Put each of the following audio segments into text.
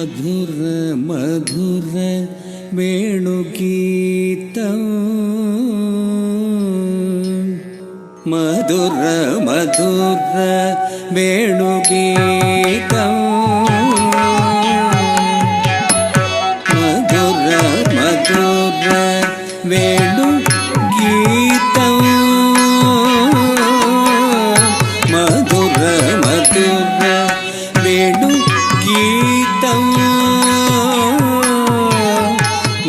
മധുര മധുര വേണുഗീതം. മധുര മധുര വേണുഗീതം. మధురం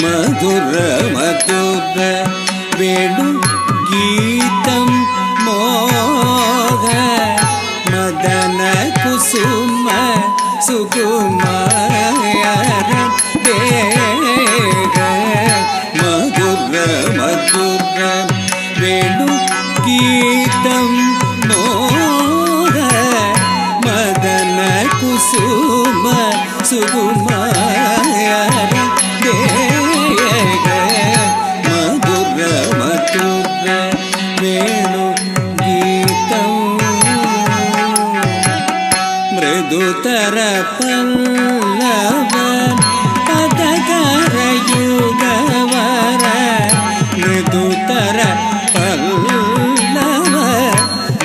మధుర మధుర వేణు గీతం మోహ. మదన కుసుమ సుకుమార మధుర మధుర వేణు గీతం మోహ. మదన కుసుమ സുകുമാര ദേഹ മധുര വേണു ഗീതം മൃദുതര പല്ലവൻ പദകര യുഗവര മൃദുതര പല്ലവ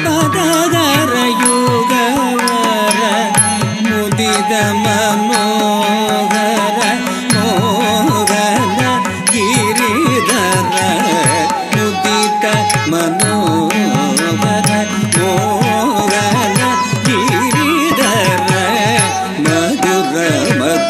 പദകര യുഗവര മുദിത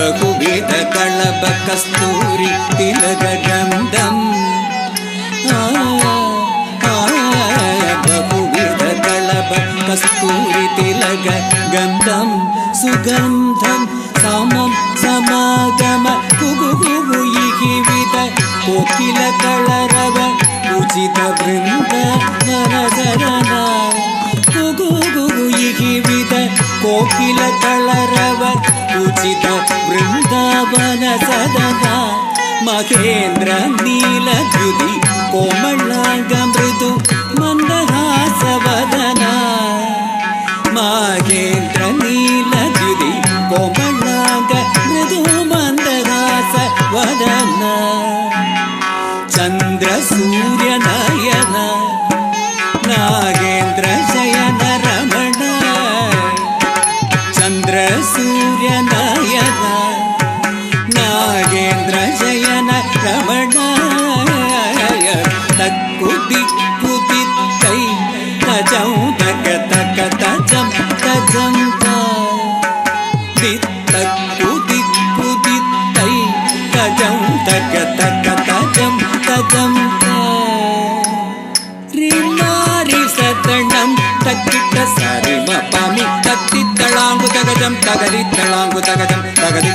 ബഹുവിധ കളഭ കസ്തൂരി തിലക ഗന്ധം ബഹുവിധ കളഭ കസ്തൂരി തിലക ഗന്ധം സുഗന്ധം സമം സമാഗമ കുഗു കുഗു ഇഹിവിധ കോകില കളരവ ഉചിത വൃന്ദ വരദരന കുഗു കുഗു ഇഹിവിധ ವಂಚಿತ ವೃಂದಾವನ ಸದನ ಮಹೇಂದ್ರ ನೀಲದ್ಯುತಿ ಕೋಮಳಾಂಗ ಮೃದು ಮಂದಹಾಸವದನ ಮಹೇಂದ್ರ ನೀಲದ್ಯುತಿ ಕೋಮಳಾಂಗ ಮೃದು ಮಂದಹಾಸವದನ ಚಂದ್ರ ಸೂರ್ಯನಯನ ನಾಗೇಂದ್ರ रमणाय तत्कृति उदितै तजौ तक तक तजं तजं ता। तत्कृति उदितै तजौ तक गत तजं कथं तासरणं तसारे वा पामि तत् தளாங்கு தகஜம் தகதி தளாங்கு தகஜம் தகதி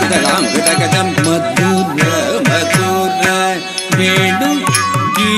மதுர மதுர வேண்டும் ஜீ